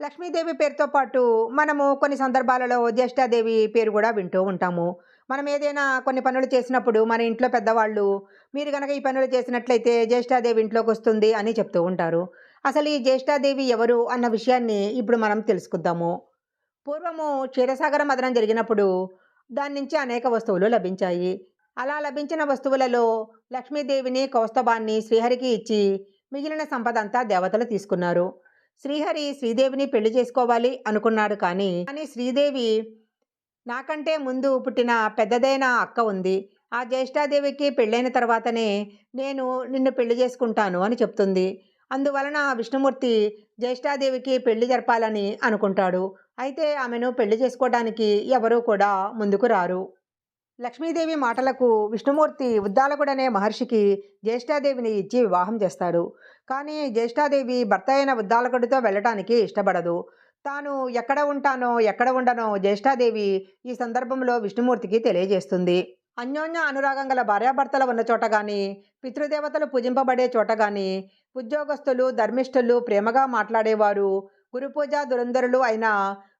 లక్ష్మీదేవి పేరుతో పాటు మనము కొన్ని సందర్భాలలో జ్యేష్ఠాదేవి పేరు కూడా వింటూ ఉంటాము. మనం ఏదైనా కొన్ని పనులు చేసినప్పుడు మన ఇంట్లో పెద్దవాళ్ళు మీరు కనుక ఈ పనులు చేసినట్లయితే జ్యేష్ఠాదేవి ఇంట్లోకి వస్తుంది అని చెప్తూ ఉంటారు. అసలు ఈ జ్యేష్ఠాదేవి ఎవరు అన్న విషయాన్ని ఇప్పుడు మనం తెలుసుకుందాము. పూర్వము క్షీరసాగర మదనం జరిగినప్పుడు దాని నుంచి అనేక వస్తువులు లభించాయి. అలా లభించిన వస్తువులలో లక్ష్మీదేవిని కౌస్తభాన్ని శ్రీహరికి ఇచ్చి మిగిలిన సంపద అంతా దేవతలు తీసుకున్నారు. శ్రీహరి శ్రీదేవిని పెళ్ళి చేసుకోవాలి అనుకున్నాడు కానీ కానీ శ్రీదేవి నాకంటే ముందు పుట్టిన పెద్దదైన అక్క ఉంది. ఆ జ్యేష్ఠాదేవికి పెళ్ళైన తర్వాతనే నేను నిన్ను పెళ్ళి చేసుకుంటాను అని చెప్తుంది. అందువలన విష్ణుమూర్తి జ్యేష్ఠాదేవికి పెళ్ళి జరపాలని అనుకుంటాడు. అయితే ఆమెను పెళ్ళి చేసుకోవడానికి ఎవరూ కూడా ముందుకు రారు. లక్ష్మీదేవి మాటలకు విష్ణుమూర్తి ఉద్దాలకుడనే మహర్షికి జ్యేష్ఠాదేవిని ఇచ్చి వివాహం చేస్తాడు. కానీ జ్యేష్ఠాదేవి భర్త అయిన ఉద్దాలకుడితో వెళ్ళటానికి ఇష్టపడదు. తాను ఎక్కడ ఉంటానో ఎక్కడ ఉండనో జ్యేష్ఠాదేవి ఈ సందర్భంలో విష్ణుమూర్తికి తెలియజేస్తుంది. అన్యోన్య అనురాగం గల భార్యాభర్తలు ఉన్న చోట కానీ పితృదేవతలు పూజింపబడే చోట కానీ ఉద్యోగస్తులు ధర్మిష్ఠులు ప్రేమగా మాట్లాడేవారు గురుపూజ దురంధరులు అయిన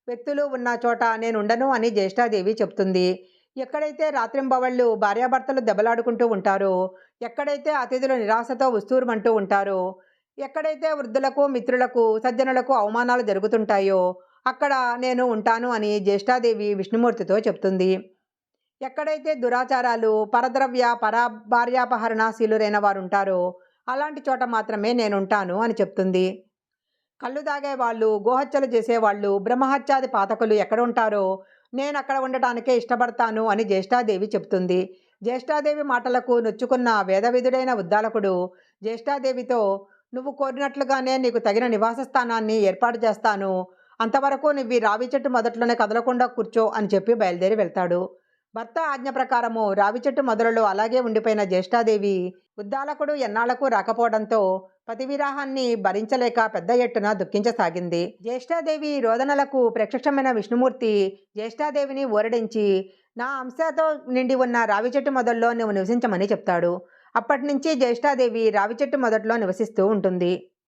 వ్యక్తులు ఉన్న చోట నేను ఉండను అని జ్యేష్ఠాదేవి చెప్తుంది. ఎక్కడైతే రాత్రింబవళ్ళు భార్యాభర్తలు దెబ్బలాడుకుంటూ ఉంటారో ఎక్కడైతే అతిథులు నిరాశతో ఉస్తూరుమంటూ ఉంటారో ఎక్కడైతే వృద్ధులకు మిత్రులకు సజ్జనులకు అవమానాలు జరుగుతుంటాయో అక్కడ నేను ఉంటాను అని జ్యేష్ఠాదేవి విష్ణుమూర్తితో చెప్తుంది. ఎక్కడైతే దురాచారాలు పరద్రవ్య పరా భార్యాపహరణశీలురైన వారు ఉంటారో అలాంటి చోట మాత్రమే నేను ఉంటాను అని చెప్తుంది. కళ్ళు తాగే వాళ్ళు గోహత్యలు చేసేవాళ్ళు బ్రహ్మహత్యాది పాతకులు ఎక్కడ ఉంటారో నేను అక్కడ ఉండటానికే ఇష్టపడతాను అని జ్యేష్ఠాదేవి చెప్తుంది జ్యేష్ఠాదేవి మాటలకు నొచ్చుకున్న వేదవిధుడైన ఉద్దాలకుడు జ్యేష్ఠాదేవితో నువ్వు కోరినట్లుగానే నీకు తగిన నివాస స్థానాన్ని ఏర్పాటు చేస్తాను. అంతవరకు నువ్వు రావి చెట్టు మొదట్లోనే కదలకుండా కూర్చో అని చెప్పి బయలుదేరి వెళ్తాడు. భర్త ఆజ్ఞ ప్రకారము రావి చెట్టు మొదలలో అలాగే ఉండిపోయిన జ్యేష్ఠాదేవి ఉద్దాలకుడు ఎన్నాళ్ళకు రాకపోవడంతో పతివిరాహాన్ని భరించలేక పెద్ద ఎట్టున దుఃఖించసాగింది. జ్యేష్ఠాదేవి రోదనలకు ప్రత్యక్షమైన విష్ణుమూర్తి జ్యేష్ఠాదేవిని ఊరడించి నా అంశతో నిండి ఉన్న రావి చెట్టు మొదల్లో నువ్వు నివసించమని చెప్తాడు. అప్పటి నుంచి జ్యేష్ఠాదేవి రావి చెట్టు మొదట్లో నివసిస్తూ ఉంటుంది.